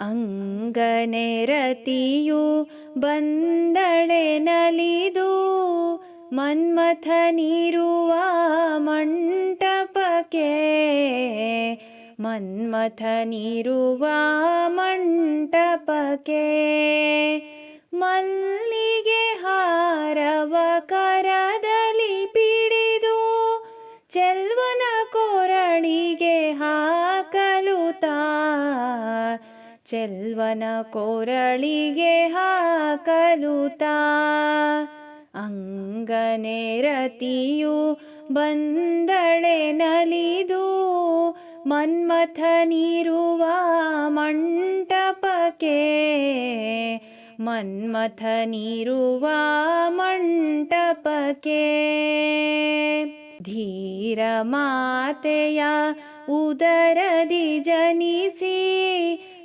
ಅಂಗನೆರತಿಯು ಬಂದಳೆ ನಲಿದು ಮನ್ಮಥನಿರುವ ಮಂಟಪಕ್ಕೆ. ಮನ್ಮಥನಿರುವ ಮಂಟಪಕ್ಕೆ. ಮಲ್ಲಿಗೆ ಚೆಲ್ವನ ಕೊರಳಿಗೆ ಹಾಕಲುತಾ ಅಂಗನೆರತಿಯು ಬಂದಳೆ ನಲಿದು ಮನ್ಮಥನಿರುವ ಮಂಟಪಕ್ಕೆ. ಮನ್ಮಥನಿರುವ ಮಂಟಪಕ್ಕೆ. ಧೀರ ಮಾತೆಯ ಉದರದಿ ಜನಿಸಿ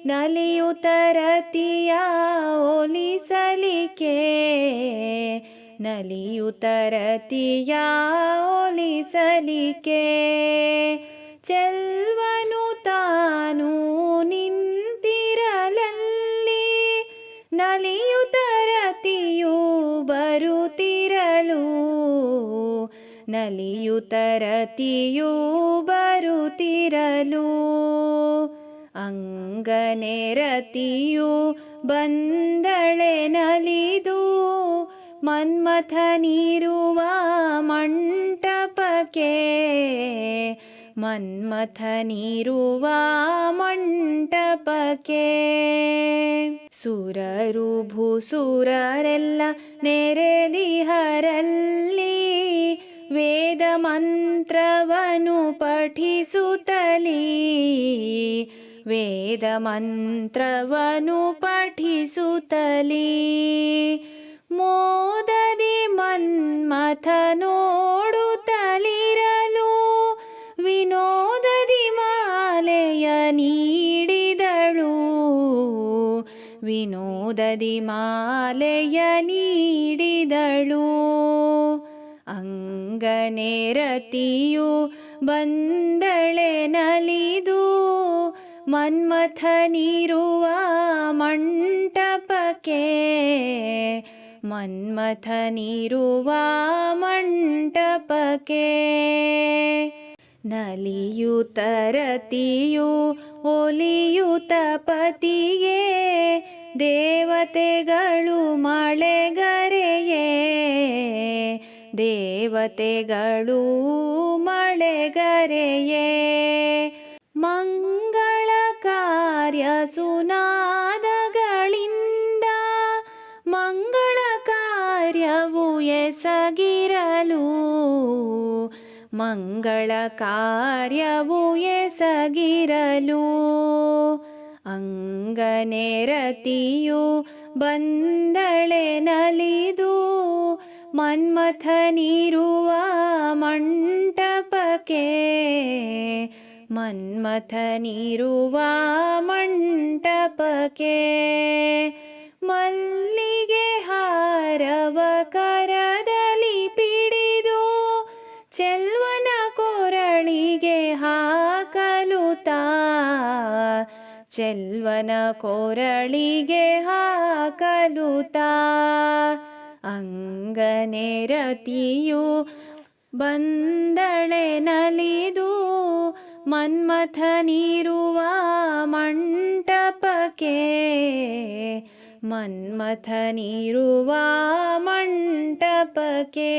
ನಲಿಯುತರತಿಯ ಒಲಿಸಲಿಕೆ ನಲಿಯುತರತಿಯ ಒಲಿಸಲಿಕೆ ಚೆಲ್ವನು ತಾನು ನಿಂತಿರಲಲ್ಲಿ ನಲಿಯುತರತಿಯು ಬರುತ್ತಿರಲು. ನಲಿಯುತರತಿಯು ಬರುತ್ತಿರಲು. ಅಂಗನೆರತಿಯು ಬಂದಳೆ ನಲಿದು ಮನ್ಮಥನಿರುವ ಮಂಟಪಕ್ಕೆ. ಮನ್ಮಥನಿರುವ ಮಂಟಪಕ್ಕೆ. ಸುರರು ಭೂಸುರರೆಲ್ಲ ನೆರೆದಿಹರಲ್ಲಿ ವೇದ ಮಂತ್ರವನು ಪಠಿಸುತ್ತಲೀ. ವೇದ ಮಂತ್ರವನು ಪಠಿಸುತ್ತಲೀ. ಮೋದದಿ ಮನ್ಮಥ ನೋಡುತ್ತಲಿರಲು. ವಿನೋದದಿ ಮಾಲೆಯ ನೀಡಿದಳು. ವಿನೋದದಿ ಮಾಲೆಯ ನೀಡಿದಳು. ಅಂಗನೆರತಿಯು ಬಂದಳೆ ನಲಿದು ಮನ್ಮಥನಿರುವ ಮಂಟಪಕ್ಕೆ ಮನ್ಮಥನಿರುವ ಮಂಟಪಕ್ಕೆ. ನಲಿಯುತರತಿಯು ಒಲಿಯುತ ಪತಿಗೆ ದೇವತೆಗಳು ಮಳೆಗರೆಯೇ. ದೇವತೆಗಳು ಮಳೆಗರೆಯೇ. ಮಂಗಳ ಕಾರ್ಯ ಸುನಾದಗಳಿಂದ ಮಂಗಳ ಕಾರ್ಯವು ಎಸಗಿರಲು. ಮಂಗಳ ಕಾರ್ಯವು ಎಸಗಿರಲು. ಅಂಗನೆರತಿಯು ಬಂದಳೆ ನಲಿದು ಮನ್ಮಥನಿರುವ ಮಂಟಪಕ್ಕೆ. ಮನ್ಮಥನಿರುವ ಮಂಟಪಕ್ಕೆ ಮಲ್ಲಿಗೆ ಹಾರವ ಕರದಲ್ಲಿ ಪಿಡಿದು ಚೆಲ್ವನ ಕೊರಳಿಗೆ ಹಾಕಲು ತಾ ಚೆಲ್ವನ ಕೊರಳಿಗೆ ಹಾಕಲು ತಾ ಅಂಗನೆರತಿಯು ಬಂದಳೆ ನಲಿದು ಮನ್ಮಥನಿರುವ ಮಂಟಪಕ್ಕೆ ಮನ್ಮಥನಿರುವ ಮಂಟಪಕ್ಕೆ.